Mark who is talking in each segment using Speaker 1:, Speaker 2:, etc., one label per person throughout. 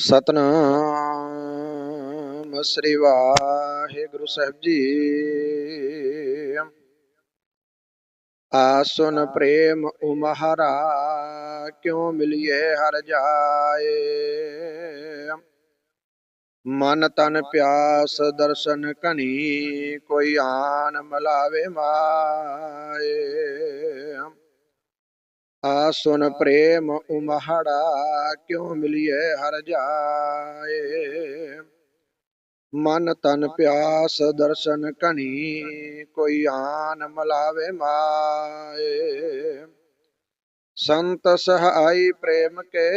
Speaker 1: ਸਤਨਾਮ, ਸ੍ਰੀ ਵਾਹਿਗੁਰੂ ਸਾਹਿਬ ਜੀ। ਆਸੁਨ ਪ੍ਰੇਮ ਉਮਹਰਾ, ਕਿਉ ਮਿਲਿਏ ਹਰ ਜਾਏ? ਮਨ ਤਨ ਪਿਆਸ ਦਰਸ਼ਨ ਕਨੀ ਕੋਈ ਆਨ ਮਲਾਵੇ ਮਾਏ। ਆਸੁਨ ਪ੍ਰੇਮ ਉਮਹੜਾ ਕਿਉ ਮਿਲਿਏ ਹਰ ਜਾਏ? ਮਨ ਤਨ ਪਿਆਸ ਦਰਸ਼ਨ ਕਨੀ ਕੋਈ ਆਨ ਮਲਾਵੇ ਮਾਏ। ਸੰਤ ਸਹਾਈ ਪ੍ਰੇਮ ਕੇ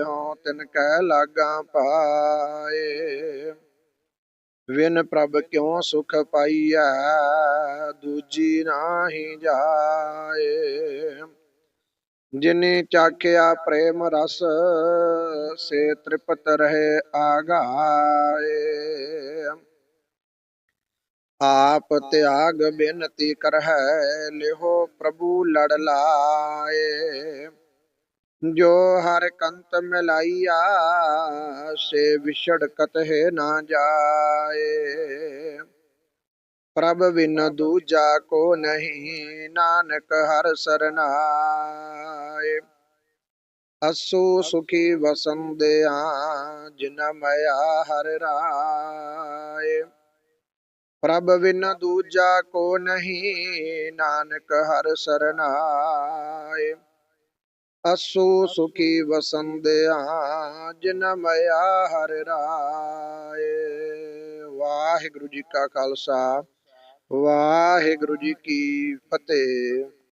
Speaker 1: ਹੋਂ ਤਿਨ ਕੈ ਲਾਗਾ ਪਾਏ। ਵਿਨ ਪ੍ਰਭ ਕਿਉ ਸੁਖ ਪਾਈਐ, ਦੂਜੀ ਨਾਹੀ ਜਾਏ। ਜਿਨੇ ਚਾਖਿਆ ਪ੍ਰੇਮ ਰਸ, ਸੇ ਤ੍ਰਿਪਤ ਰਹੇ ਆਗਾਏ। ਆਪ ਤਿਆਗ ਬੇਨਤੀ ਕਰਹਿ, ਲਿਹੋ ਪ੍ਰਭੂ ਲੜ ਲਾਏ। ਜੋ ਹਰ ਕੰਤ ਮਿਲਾਈਆ, ਸੇ ਵਿਛੜ ਕਤਹਿ ਨਾ ਜਾਏ। ਪ੍ਰਭ ਬਿਨ ਦੂਜਾ ਕੋ ਨਹੀਂ, ਨਾਨਕ ਹਰ ਸਰਨਾਏ। ਅਸੂ ਸੁਖੀ ਵਸੰਦਿਆ ਜਿਨ ਮਇਆ ਹਰ ਰਾਏ। ਪ੍ਰਭ ਬਿਨ ਦੂਜਾ ਕੋ ਨਹੀਂ, ਨਾਨਕ ਹਰ ਸਰਨਾਏ। ਅਸੂ ਸੁਖੀ ਵਸੰਦਿਆ ਜਿਨ ਮਇਆ ਹਰ ਰਾਏ। ਵਾਹਿਗੁਰੂ ਜੀ ਕਾ ਖਾਲਸਾ, ਵਾਹਿਗੁਰੂ ਜੀ ਕੀ ਫਤਿਹ।